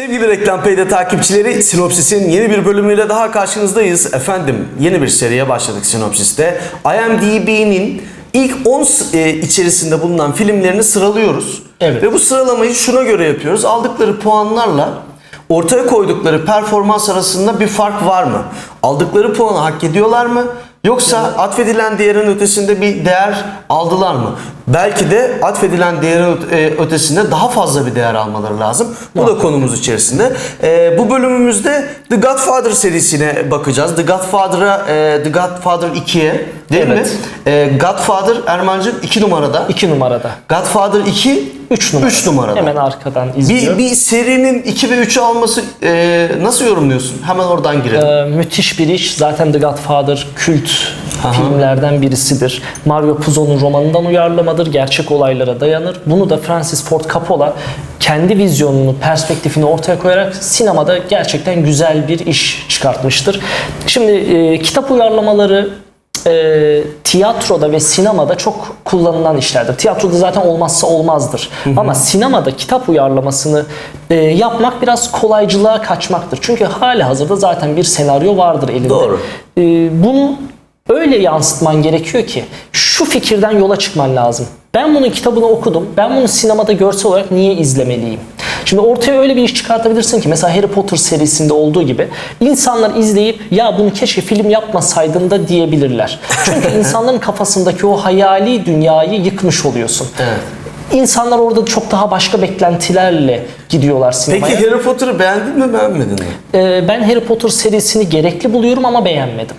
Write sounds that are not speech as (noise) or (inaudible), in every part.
Sevgili Reklam Pay'de takipçileri Sinopsis'in yeni bir bölümüyle daha karşınızdayız. Efendim yeni bir seriye başladık Sinopsis'te. IMDb'nin ilk 10 s- e, içerisinde bulunan filmlerini sıralıyoruz. Evet. Ve bu sıralamayı şuna göre yapıyoruz. Aldıkları puanlarla ortaya koydukları performans arasında bir fark var mı? Aldıkları puanı hak ediyorlar mı? Yoksa atfedilen değerin ötesinde bir değer aldılar mı? Belki de atfedilen değerin e, ötesinde daha fazla bir değer almaları lazım. Bu da konumuz içerisinde. E, bu bölümümüzde The Godfather serisine bakacağız. The Godfather'a, e, The Godfather 2'ye değil Evet. mi? E, Godfather Erman'cığım 2 numarada. 2 numarada. Godfather 2 3 numara. 3 numarada. Hemen arkadan izliyor. Bir, bir serinin 2 ve 3'ü alması e, nasıl yorumluyorsun? Hemen oradan girelim. Ee, müthiş bir iş. Zaten The Godfather kült filmlerden birisidir. Mario Puzo'nun romanından uyarlamadır. Gerçek olaylara dayanır. Bunu da Francis Ford Coppola kendi vizyonunu, perspektifini ortaya koyarak sinemada gerçekten güzel bir iş çıkartmıştır. Şimdi e, kitap uyarlamaları e, tiyatroda ve sinemada çok kullanılan işlerdir. Tiyatroda zaten olmazsa olmazdır. Ama sinemada kitap uyarlamasını e, yapmak biraz kolaycılığa kaçmaktır. Çünkü hali hazırda zaten bir senaryo vardır elinde. Doğru. E, bunu öyle yansıtman gerekiyor ki şu fikirden yola çıkman lazım. Ben bunun kitabını okudum. Ben bunu sinemada görsel olarak niye izlemeliyim? Şimdi ortaya öyle bir iş çıkartabilirsin ki mesela Harry Potter serisinde olduğu gibi insanlar izleyip ya bunu keşke film yapmasaydın da diyebilirler. (laughs) Çünkü insanların kafasındaki o hayali dünyayı yıkmış oluyorsun. Evet. İnsanlar orada çok daha başka beklentilerle gidiyorlar sinemaya. Peki Harry Potter'ı beğendin mi beğenmedin mi? Ee, ben Harry Potter serisini gerekli buluyorum ama beğenmedim.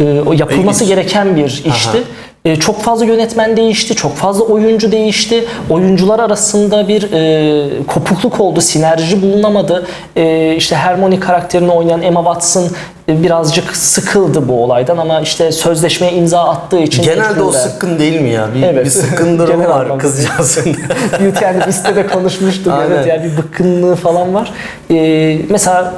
Ee, o yapılması İlginç. gereken bir işti. Ee, çok fazla yönetmen değişti, çok fazla oyuncu değişti. Oyuncular arasında bir e, kopukluk oldu, sinerji bulunamadı. E, işte Hermione karakterini oynayan Emma Watson e, birazcık sıkıldı bu olaydan ama işte sözleşmeye imza attığı için Genelde o sıkkın değil mi ya? Bir, Evet. bir sıkkın durumu Genel var kızcağızın. (laughs) Beauty and Beast'te de konuşmuştuk. Aynen. Evet yani bir bıkkınlığı falan var. Ee, mesela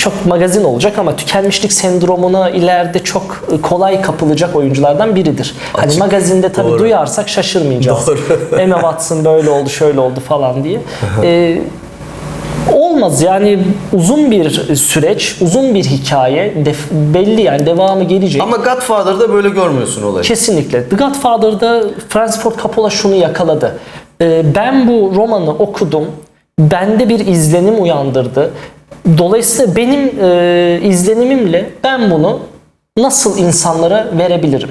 çok magazin olacak ama tükenmişlik sendromuna ileride çok kolay kapılacak oyunculardan biridir. Hani Açık. magazinde tabii Doğru. duyarsak şaşırmayacağız. Doğru. (laughs) Emma Watson böyle oldu, şöyle oldu falan diye. Ee, olmaz yani uzun bir süreç, uzun bir hikaye, def- belli yani devamı gelecek. Ama Godfather'da böyle görmüyorsun olayı. Kesinlikle. The Godfather'da Francis Ford Coppola şunu yakaladı. Ee, ben bu romanı okudum. Bende bir izlenim uyandırdı. Dolayısıyla benim e, izlenimimle ben bunu nasıl insanlara verebilirim?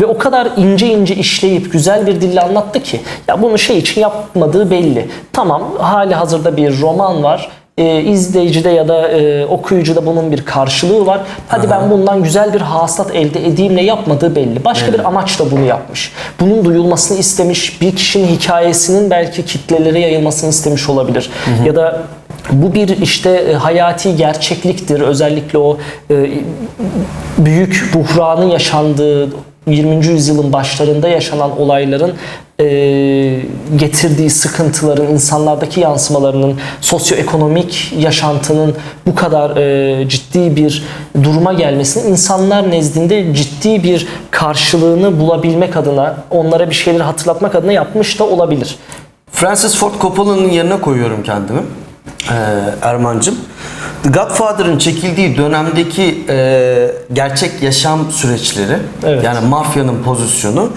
Ve o kadar ince ince işleyip güzel bir dille anlattı ki ya bunu şey için yapmadığı belli. Tamam hali hazırda bir roman var. E, izleyicide ya da e, okuyucuda bunun bir karşılığı var. Hadi ben bundan güzel bir hasılat elde edeyimle yapmadığı belli. Başka bir amaçla bunu yapmış. Bunun duyulmasını istemiş. Bir kişinin hikayesinin belki kitlelere yayılmasını istemiş olabilir. Ya da bu bir işte e, hayati gerçekliktir. Özellikle o e, büyük buhranın yaşandığı 20. yüzyılın başlarında yaşanan olayların e, getirdiği sıkıntıların, insanlardaki yansımalarının, sosyoekonomik yaşantının bu kadar ciddi bir duruma gelmesinin insanlar nezdinde ciddi bir karşılığını bulabilmek adına, onlara bir şeyleri hatırlatmak adına yapmış da olabilir. Francis Ford Coppola'nın yerine koyuyorum kendimi. Ee, Erman'cığım. The Godfather'ın çekildiği dönemdeki e, gerçek yaşam süreçleri, Evet. yani mafyanın pozisyonu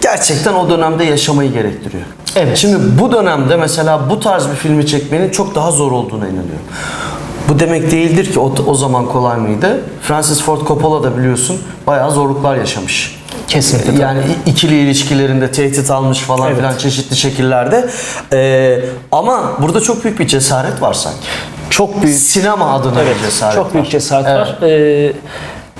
gerçekten o dönemde yaşamayı gerektiriyor. Evet. Şimdi bu dönemde mesela bu tarz bir filmi çekmenin çok daha zor olduğuna inanıyorum. Bu demek değildir ki o, o zaman kolay mıydı? Francis Ford Coppola da biliyorsun bayağı zorluklar yaşamış. Kesinlikle. Yani i- ikili ilişkilerinde tehdit almış falan Evet. filan çeşitli şekillerde. Ee, ama burada çok büyük bir cesaret var sanki. çok büyük Sinema adına Evet, bir cesaret çok büyük var. cesaret Evet. var. Ee,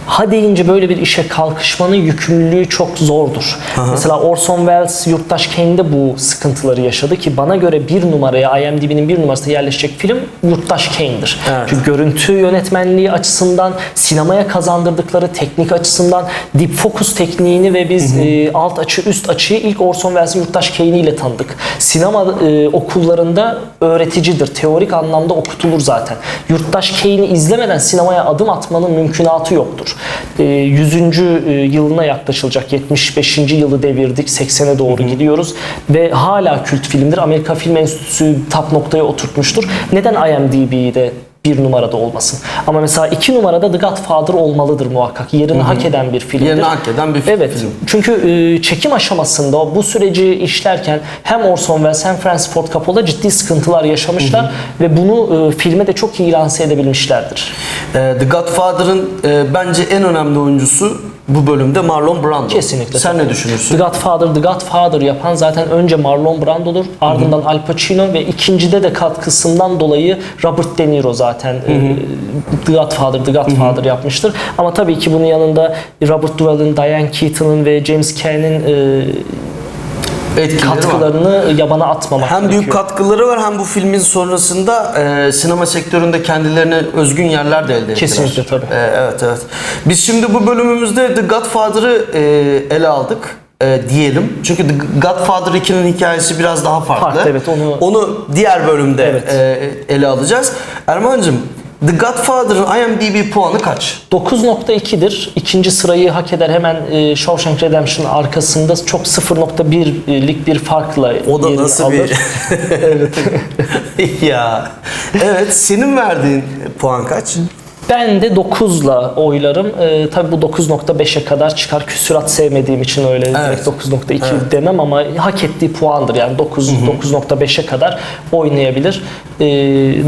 ha deyince böyle bir işe kalkışmanın yükümlülüğü çok zordur. Mesela Orson Welles Yurttaş Kane'de bu sıkıntıları yaşadı ki bana göre bir numaraya IMDb'nin bir numarasına yerleşecek film Yurttaş Kane'dir. Evet. Çünkü görüntü yönetmenliği açısından, sinemaya kazandırdıkları teknik açısından dip focus tekniğini ve biz e, alt açı üst açıyı ilk Orson Welles'in Yurttaş Kane ile tanıdık. Sinema e, okullarında öğreticidir. Teorik anlamda okutulur zaten. Yurttaş Kane'i izlemeden sinemaya adım atmanın mümkünatı yoktur. Olmuştur. E, 100. e, yılına yaklaşılacak. 75. yılı devirdik. 80'e doğru gidiyoruz. Ve hala kült filmdir. Amerika Film Enstitüsü tap noktaya oturtmuştur. Neden IMDb'de bir numarada olmasın. Ama mesela iki numarada The Godfather olmalıdır muhakkak. Yerini hak eden bir filmdir. Yerini hak eden bir film. Evet. Çünkü e, çekim aşamasında bu süreci işlerken hem Orson Welles hem Francis Ford Coppola ciddi sıkıntılar yaşamışlar ve bunu e, filme de çok iyi lanse edebilmişlerdir. Ee, The Godfather'ın e, bence en önemli oyuncusu bu bölümde Marlon Brando. Kesinlikle. Sen ne düşünürsün? The Godfather, The Godfather yapan zaten önce Marlon Brando'dur, ardından Al Pacino ve ikincide de katkısından dolayı Robert De Niro zaten e, The Godfather, The Godfather yapmıştır. Ama tabii ki bunun yanında Robert Duvall'ın, Diane Keaton'ın ve James Caan'in e, Etkileri var. katkılarını yabana atmamak Hem büyük gerekiyor. katkıları var hem bu filmin sonrasında e, sinema sektöründe kendilerine özgün yerler de elde ettiler. Kesinlikle, tabii. E, evet evet. Biz şimdi bu bölümümüzde The Godfather'ı e, ele aldık e, diyelim. Çünkü The Godfather 2'nin hikayesi biraz daha farklı. Farklı, evet, onu- Onu diğer bölümde Evet. e, ele alacağız. Erman'cığım The Godfather'ın IMDb puanı kaç? 9.2'dir. İkinci sırayı hak eder hemen e, Shawshank Redemption arkasında çok 0.1'lik bir farkla O da nasıl alır. bir... (laughs) evet. (laughs) ya. Evet, senin verdiğin puan kaç? Ben de 9'la oylarım. Ee, tabii bu 9.5'e kadar çıkar. Küsurat sevmediğim için öyle direkt 9.2 demem ama hak ettiği puandır. Yani 9 9.5'e kadar oynayabilir. Ee,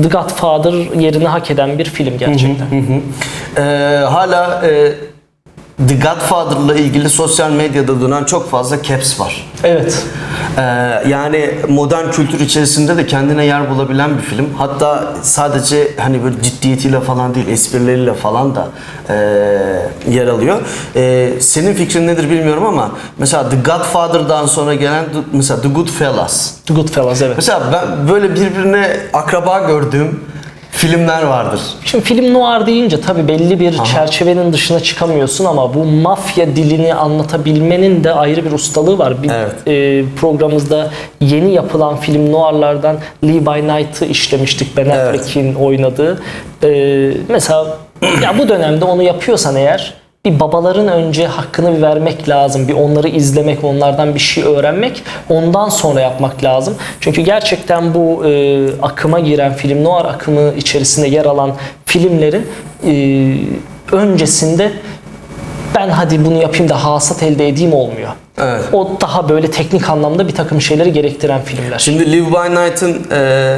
The Godfather yerini hak eden bir film gerçekten. Ee, hala e, The Godfather'la ilgili sosyal medyada dönen çok fazla caps var. Evet. Ee, yani modern kültür içerisinde de kendine yer bulabilen bir film. Hatta sadece hani böyle ciddiyetiyle falan değil, esprileriyle falan da e, yer alıyor. E, senin fikrin nedir bilmiyorum ama mesela The Godfather'dan sonra gelen mesela The Goodfellas. The Goodfellas evet. Mesela ben böyle birbirine akraba gördüğüm filmler vardır. Şimdi film noir deyince tabii belli bir çerçevenin dışına çıkamıyorsun ama bu mafya dilini anlatabilmenin de ayrı bir ustalığı var. Bir Evet. e, programımızda yeni yapılan film noirlardan Lee by Night'ı işlemiştik Ben Evet. Affleck'in oynadığı. E, mesela (clears throat) ya bu dönemde onu yapıyorsan eğer bir babaların önce hakkını bir vermek lazım. Bir onları izlemek, onlardan bir şey öğrenmek. Ondan sonra yapmak lazım. Çünkü gerçekten bu e, akıma giren film noir akımı içerisinde yer alan filmlerin e, öncesinde ben hadi bunu yapayım da hasat elde edeyim olmuyor. Evet. O daha böyle teknik anlamda bir takım şeyleri gerektiren filmler. Şimdi Live by Night'ın e,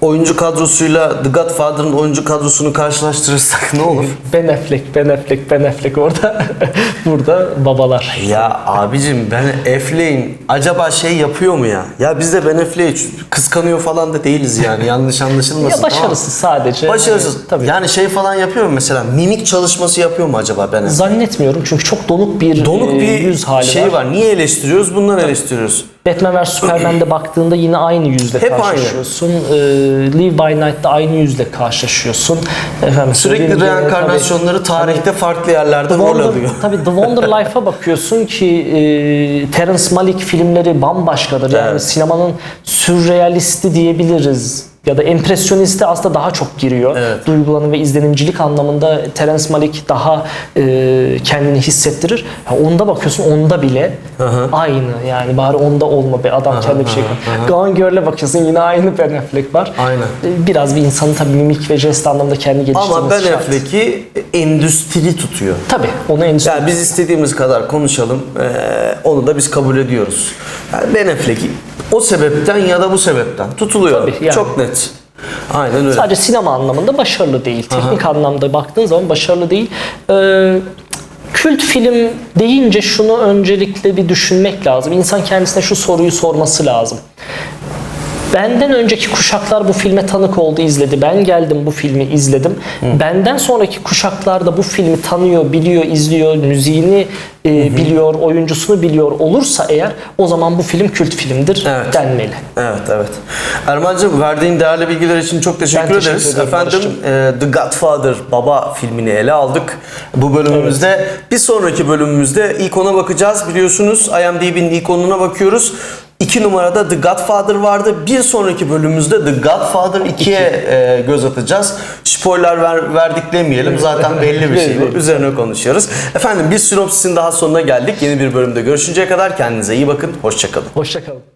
oyuncu kadrosuyla The Godfather'ın oyuncu kadrosunu karşılaştırırsak ne olur? (laughs) Ben Affleck, Ben Affleck, Ben Affleck orada. (laughs) burada babalar. ya abicim Ben Affleck'in acaba şey yapıyor mu ya? Ya biz de Ben Affleck'i kıskanıyor falan da değiliz yani (laughs) yanlış anlaşılmasın. Ya başarısız sadece. Başarısız. Hani, tabii. Yani şey falan yapıyor mu mesela? Mimik çalışması yapıyor mu acaba Ben Affleck? Zannetmiyorum çünkü çok donuk bir, Donuk e, bir yüz hali şey var. var. Niye eleştiriyoruz? Bundan eleştiriyoruz. Batman vs Superman'de (clears throat) baktığında yine aynı yüzle Hep aynı. karşılaşıyorsun. Ee, Live by Night'da aynı yüzle karşılaşıyorsun. Efendim, Sürekli reenkarnasyonları tarihte farklı yerlerde tabii, rol alıyor. tabii The Wonder (laughs) Life'a bakıyorsun ki e, Terence Malick filmleri bambaşkadır. Yani Evet. sinemanın sürrealisti diyebiliriz. Ya da empresyonisti aslında daha çok giriyor. Evet. Duygulanım ve izlenimcilik anlamında Terence Malick daha e, kendini hissettirir. Ya onda bakıyorsun onda bile aynı yani bari onda olma be adam kendi bir şey koy. Gone Girl'e bakıyorsun yine aynı Ben Affleck var. Aynen. E, Biraz bir insanın tabii mimik ve jest anlamında kendi geliştirmesi Ama Ben şart. Affleck'i endüstri tutuyor. Tabii onu endüstri Yani biz istediğimiz kadar konuşalım. eee, onu da biz kabul ediyoruz. Yani Ben Affleck o sebepten ya da bu sebepten tutuluyor. Tabii, yani. Çok net. Aynen öyle. Sadece sinema anlamında başarılı değil. Teknik anlamda baktığın zaman başarılı değil. Ee, kült film deyince şunu öncelikle bir düşünmek lazım. İnsan kendisine şu soruyu sorması lazım. Benden önceki kuşaklar bu filme tanık oldu, izledi. Ben geldim bu filmi izledim. Benden sonraki kuşaklar da bu filmi tanıyor, biliyor, izliyor, müziğini e, biliyor, oyuncusunu biliyor olursa eğer o zaman bu film kült filmdir Evet. denmeli. Evet evet. Erman'cığım verdiğin değerli bilgiler için çok teşekkür Ben teşekkür ederiz. ederim Efendim e, The Godfather Baba filmini ele aldık bu bölümümüzde. Bir sonraki bölümümüzde ilk ona bakacağız. Biliyorsunuz IMDb'nin ilk onuna bakıyoruz. 2 numarada The Godfather vardı. Bir sonraki bölümümüzde The Godfather 2'ye e, göz atacağız. Spoiler ver, verdik demeyelim. Zaten belli bir şey. (laughs) Üzerine konuşuyoruz. Efendim biz sinopsisin daha sonuna geldik. Yeni bir bölümde görüşünceye kadar kendinize iyi bakın. Hoşçakalın. Hoşçakalın.